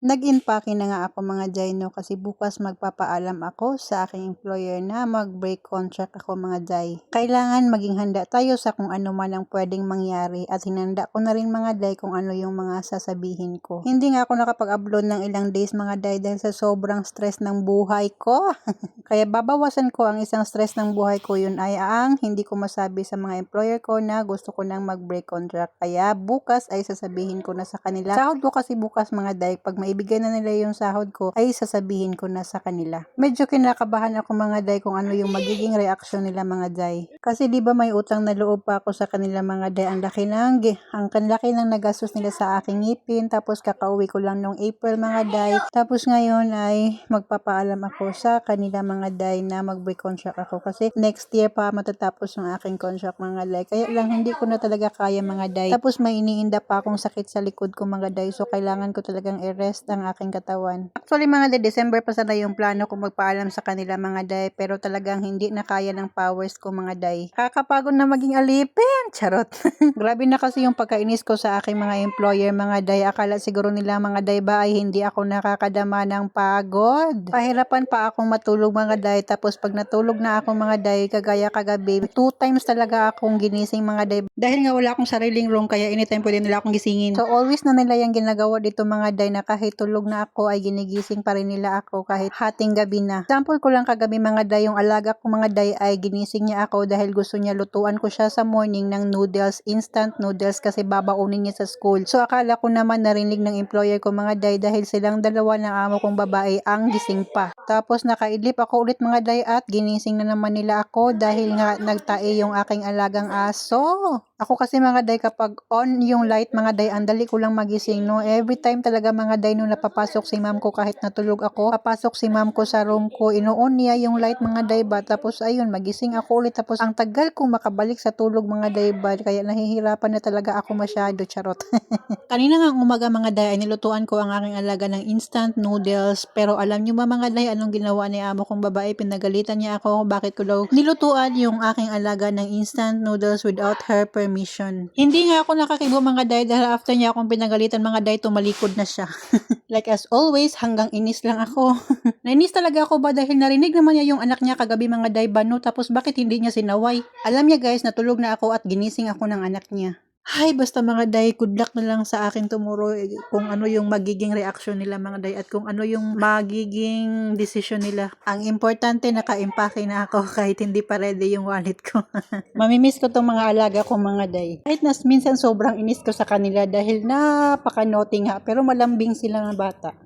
Nag-impake na nga ako mga Jai, 'no, kasi bukas magpapaalam ako sa aking employer na mag-break contract ako mga Jai. Kailangan maging handa tayo sa kung ano man ang pwedeng mangyari at hinanda ko na rin mga Jai kung ano yung mga sasabihin ko. Hindi nga ako nakapag-upload ng ilang days mga Jai dahil sa sobrang stress ng buhay ko. Kaya babawasan ko ang isang stress ng buhay ko yun ay ang hindi ko masabi sa mga employer ko na gusto ko nang mag-break contract. Kaya bukas ay sasabihin ko na sa kanila. Sahod ko kasi bukas mga Jai pag maibigay na nila yung sahod ko, ay sasabihin ko na sa kanila. Medyo kinakabahan ako mga day kung ano yung magiging reaksyon nila mga day. Kasi di ba may utang na loob pa ako sa kanila mga day. Ang laki ng, ang laki ng nagastos nila sa aking ngipin. Tapos kakauwi ko lang nung April mga day. Tapos ngayon ay magpapaalam ako sa kanila mga day na mag-break contract ako. Kasi next year pa matatapos yung aking contract mga day. Kaya lang hindi ko na talaga kaya mga day. Tapos may iniinda pa akong sakit sa likod ko mga day. So kailangan ko talagang i-rest ang aking katawan. Actually mga day, December pa sana yung plano ko magpaalam sa kanila mga day, pero talagang hindi na kaya ng powers ko mga day. Kakapagod na maging alipin, charot. Grabe na kasi yung pagkainis ko sa aking mga employer mga day. Akala siguro nila mga day ba ay hindi ako nakakadama ng pagod. Pahirapan pa akong matulog mga day, tapos pag natulog na ako mga day, kagaya kagabi, two times talaga akong ginising mga day. Dahil nga wala akong sariling room, kaya anytime pwede nila akong gisingin. So always na nila yung ginagawa dito mga day na kahit tulog na ako ay ginigising pa rin nila ako kahit hating gabi na. Example ko lang kagabi mga day, yung alaga ko mga day ay ginising niya ako dahil gusto niya lutuan ko siya sa morning ng noodles, instant noodles kasi babaunin niya sa school. So akala ko naman narinig ng employer ko mga day dahil silang dalawa ng amo kong babae ang gising pa. Tapos nakaidlip ako ulit mga day at ginising na naman nila ako dahil nga nagtae yung aking alagang aso. Ako kasi mga day kapag on yung light mga day, andali ko lang magising no. Every time talaga mga day no napapasok si ma'am ko kahit natulog ako, papasok si ma'am ko sa room ko, ino-on niya yung light mga day ba. Tapos ayun, magising ako ulit. Tapos ang tagal ko makabalik sa tulog mga day ba. Kaya nahihirapan na talaga ako masyado, charot. Kanina nga umaga mga day ay nilutuan ko ang aking alaga ng instant noodles. Pero alam nyo ba mga day, anong ginawa ni amo kong babae? Pinagalitan niya ako bakit ko daw nilutuan yung aking alaga ng instant noodles without her permission. Hindi nga ako nakakibo mga day dahil after niya akong pinagalitan mga day, tumalikod na siya. like as always, hanggang inis lang ako. Nainis talaga ako ba dahil narinig naman niya yung anak niya kagabi mga day ba no? Tapos bakit hindi niya sinaway? Alam niya guys, natulog na ako at ginising ako ng anak niya. Hay, basta mga day, good luck na lang sa akin tomorrow eh, kung ano yung magiging reaction nila mga day at kung ano yung magiging decision nila. Ang importante, naka-impake na ako kahit hindi pa ready yung wallet ko. Mamimiss ko tong mga alaga ko mga day. Kahit nas minsan sobrang inis ko sa kanila dahil napaka-naughty nga pero malambing sila ng bata.